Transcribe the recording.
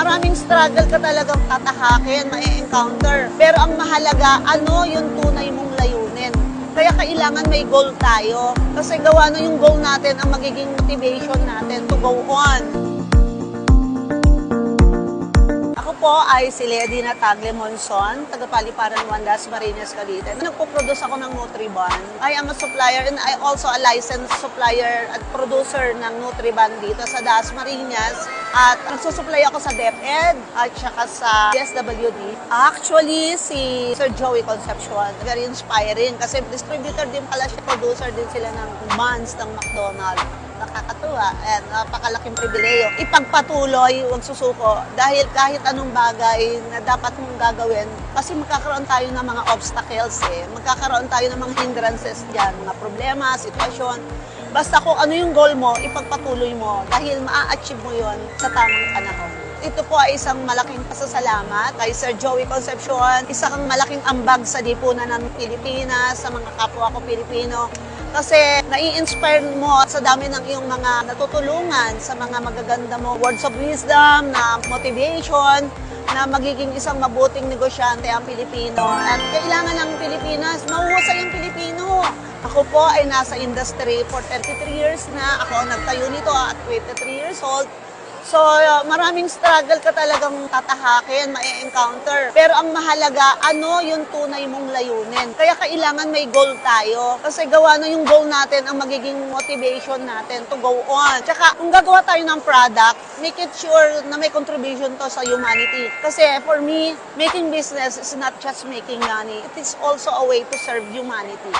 maraming struggle ka talagang tatahakin, ma-encounter. Pero ang mahalaga, ano yung tunay mong layunin. Kaya kailangan may goal tayo. Kasi gawa na yung goal natin ang magiging motivation natin to go on. Po ay si Ledina Tagle Monson, taga Paliparan Wandas, Marinas, Cavite. Nagpo-produce ako ng Nutriban. I am a supplier and I also a licensed supplier at producer ng Nutriban dito sa Das Marinas. At nagsusupply ako sa DepEd at saka sa DSWD. Actually, si Sir Joey Concepcion, very inspiring kasi distributor din pala siya, producer din sila ng buns ng McDonald's nakakatuwa and napakalaking pribileyo. Ipagpatuloy, huwag susuko dahil kahit anong bagay na dapat mong gagawin kasi magkakaroon tayo ng mga obstacles eh. Magkakaroon tayo ng mga hindrances dyan, mga problema, sitwasyon. Basta kung ano yung goal mo, ipagpatuloy mo dahil maa-achieve mo yon sa tamang panahon. Ito po ay isang malaking pasasalamat kay Sir Joey Concepcion, isang malaking ambag sa lipunan ng Pilipinas, sa mga kapwa ko Pilipino, kasi nai-inspire mo sa dami ng iyong mga natutulungan sa mga magaganda mo words of wisdom, na motivation, na magiging isang mabuting negosyante ang Pilipino. At kailangan ng Pilipinas, mahuhusay ang Pilipino. Ako po ay nasa industry for 33 years na. Ako nagtayo nito at 23 years old. So, uh, maraming struggle ka talagang tatahakin, ma-encounter. Pero ang mahalaga, ano yung tunay mong layunin. Kaya kailangan may goal tayo. Kasi gawa na yung goal natin ang magiging motivation natin to go on. Tsaka, kung gagawa tayo ng product, make it sure na may contribution to sa humanity. Kasi for me, making business is not just making money. It is also a way to serve humanity.